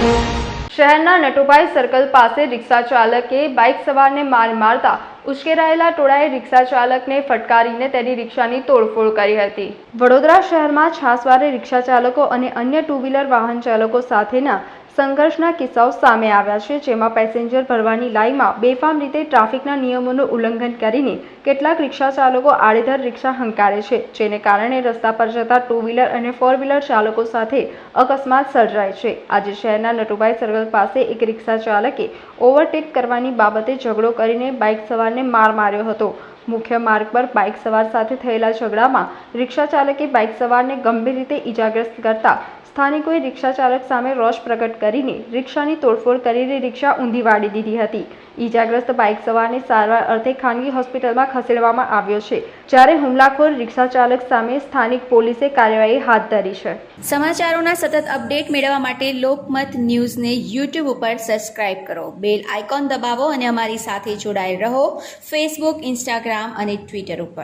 શહેરના નટુભાઈ સર્કલ પાસે રિક્ષા ચાલકે બાઇક સવારને માર મારતા ઉશ્કેરાયેલા ટોળાએ રિક્ષા ચાલકને ફટકારીને તેની રિક્ષાની તોડફોડ કરી હતી. વડોદરા શહેરમાં છાસવારે રિક્ષા ચાલકો અને અન્ય ટુ વ્હીલર વાહન ચાલકો સાથેના સંઘર્ષના કિસ્સાઓ સામે આવ્યા છે, જેમાં પેસેન્જર ભરવાની લાઈમાં બેફામ રીતે ટ્રાફિકના નિયમોનું ઉલ્લંઘન કરીને કેટલાક રિક્ષા ચાલકો આડેધર રિક્ષા હંકારે છે, જેને કારણે રસ્તા પર જતા ટુ વ્હીલર અને ફોર વ્હીલર ચાલકો સાથે અકસ્માત સર્જાય છે. આજે શહેરના નટુભાઈ સર્કલ પાસે એક રિક્ષા ચાલકે ઓવરટેક કરવાની બાબતે ઝઘડો કરીને બાઇક સવારને માર માર્યો હતો. મુખ્ય માર્ગ પર બાઇક સવાર સાથે થયેલા ઝઘડામાં રિક્ષા ચાલકે બાઇક સવારને ગંભીર રીતે ઈજાગ્રસ્ત કરતા સ્થાનિકોએ રિક્ષા ચાલક સામે રોષ પ્રગટ કરીને રિક્ષાની તોડફોડ કરીને રિક્ષા ઊંધી વાળી દીધી હતી. ઈજાગ્રસ્ત બાઇક સવારને સારવાર અર્થે ખાનગી હોસ્પિટલમાં ખસેડવામાં આવ્યો છે, જ્યારે હુમલાખોર રિક્ષા ચાલક સામે સ્થાનિક પોલીસે કાર્યવાહી હાથ ધરી છે. સમાચારોના સતત અપડેટ મેળવવા માટે લોકમત ન્યૂઝને યુટ્યુબ ઉપર સબસ્ક્રાઇબ કરો. બેલ આઇકોન દબાવો અને અમારી સાથે જોડાયેલ રહો ફેસબુક, ઇન્સ્ટાગ્રામ અને ટ્વિટર ઉપર.